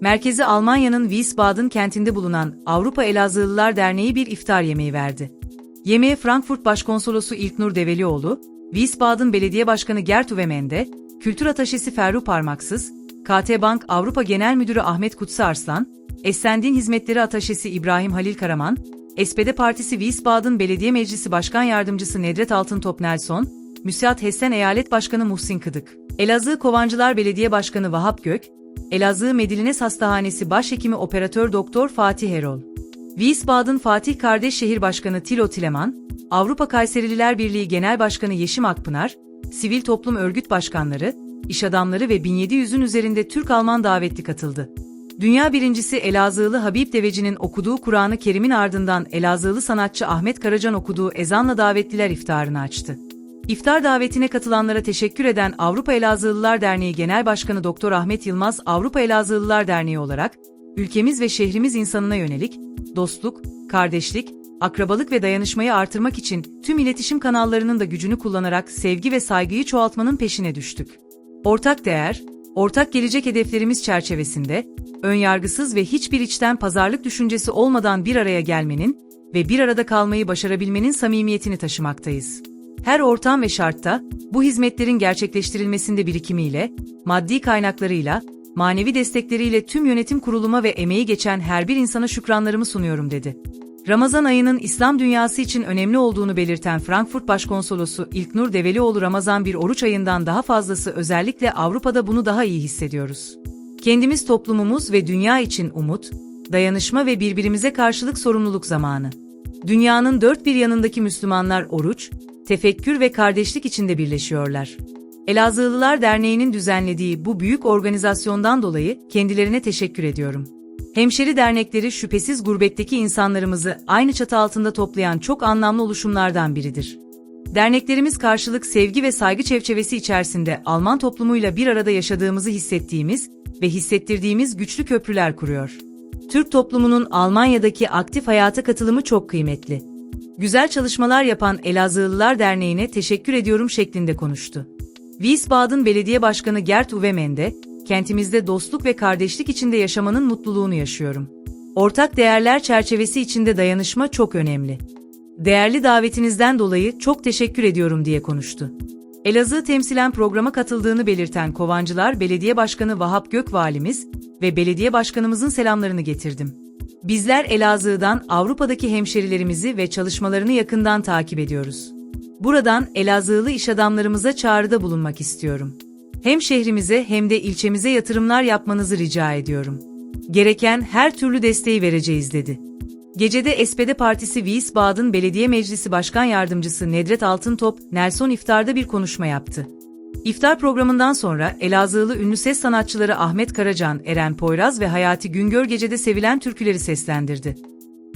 Merkezi Almanya'nın Wiesbaden kentinde bulunan Avrupa Elazığlılar Derneği bir iftar yemeği verdi. Yemeğe Frankfurt Başkonsolosu İlknur Develioğlu, Wiesbaden Belediye Başkanı Gert Uwemende, Kültür Ataşesi Ferru Parmaksız, KT Bank Avrupa Genel Müdürü Ahmet Kutsi Arslan, Esendiğin Hizmetleri Ataşesi İbrahim Halil Karaman, SPD Partisi Wiesbaden Belediye Meclisi Başkan Yardımcısı Nedret Altıntop Nelson, Müsiat Hessen Eyalet Başkanı Muhsin Kıdık, Elazığ Kovancılar Belediye Başkanı Vahap Gök, Elazığ Medilines Hastahanesi Başhekimi Operatör Doktor Fatih Erol, Wiesbaden Fatih Kardeş Şehir Başkanı Tilo Tileman, Avrupa Kayserililer Birliği Genel Başkanı Yeşim Akpınar, sivil toplum örgüt başkanları, iş adamları ve 1700'ün üzerinde Türk-Alman davetli katıldı. Dünya birincisi Elazığlı Habib Deveci'nin okuduğu Kur'an-ı Kerim'in ardından Elazığlı sanatçı Ahmet Karacan okuduğu ezanla davetliler iftarını açtı. İftar davetine katılanlara teşekkür eden Avrupa Elazığlılar Derneği Genel Başkanı Doktor Ahmet Yılmaz, Avrupa Elazığlılar Derneği olarak ülkemiz ve şehrimiz insanına yönelik dostluk, kardeşlik, akrabalık ve dayanışmayı artırmak için tüm iletişim kanallarının da gücünü kullanarak sevgi ve saygıyı çoğaltmanın peşine düştük. Ortak değer, ortak gelecek hedeflerimiz çerçevesinde önyargısız ve hiçbir içten pazarlık düşüncesi olmadan bir araya gelmenin ve bir arada kalmayı başarabilmenin samimiyetini taşımaktayız. Her ortam ve şartta bu hizmetlerin gerçekleştirilmesinde birikimiyle, maddi kaynaklarıyla, manevi destekleriyle tüm yönetim kuruluma ve emeği geçen her bir insana şükranlarımı sunuyorum dedi. Ramazan ayının İslam dünyası için önemli olduğunu belirten Frankfurt Başkonsolosu İlknur Develioğlu Ramazan bir oruç ayından daha fazlası özellikle Avrupa'da bunu daha iyi hissediyoruz. Kendimiz toplumumuz ve dünya için umut, dayanışma ve birbirimize karşılık sorumluluk zamanı. Dünyanın dört bir yanındaki Müslümanlar oruç, tefekkür ve kardeşlik içinde birleşiyorlar. Elazığlılar Derneği'nin düzenlediği bu büyük organizasyondan dolayı kendilerine teşekkür ediyorum. Hemşeri dernekleri şüphesiz gurbetteki insanlarımızı aynı çatı altında toplayan çok anlamlı oluşumlardan biridir. Derneklerimiz karşılık sevgi ve saygı çerçevesi içerisinde Alman toplumuyla bir arada yaşadığımızı hissettiğimiz ve hissettirdiğimiz güçlü köprüler kuruyor. Türk toplumunun Almanya'daki aktif hayata katılımı çok kıymetli. Güzel çalışmalar yapan Elazığlılar Derneği'ne teşekkür ediyorum şeklinde konuştu. Wiesbaden Belediye Başkanı Gert Uwemende, kentimizde dostluk ve kardeşlik içinde yaşamanın mutluluğunu yaşıyorum. Ortak değerler çerçevesi içinde dayanışma çok önemli. Değerli davetinizden dolayı çok teşekkür ediyorum diye konuştu. Elazığ temsilen programa katıldığını belirten Kovancılar Belediye Başkanı Vahap Gök Valimiz ve belediye başkanımızın selamlarını getirdim. Bizler Elazığ'dan Avrupa'daki hemşerilerimizi ve çalışmalarını yakından takip ediyoruz. Buradan Elazığlı iş adamlarımıza çağrıda bulunmak istiyorum. Hem şehrimize hem de ilçemize yatırımlar yapmanızı rica ediyorum. Gereken her türlü desteği vereceğiz dedi. Gecede SPD Partisi Wiesbaden Belediye Meclisi Başkan Yardımcısı Nedret Altıntop, Nelson iftarda bir konuşma yaptı. İftar programından sonra Elazığlı ünlü ses sanatçıları Ahmet Karacan, Eren Poyraz ve Hayati Güngör gecede sevilen türküleri seslendirdi.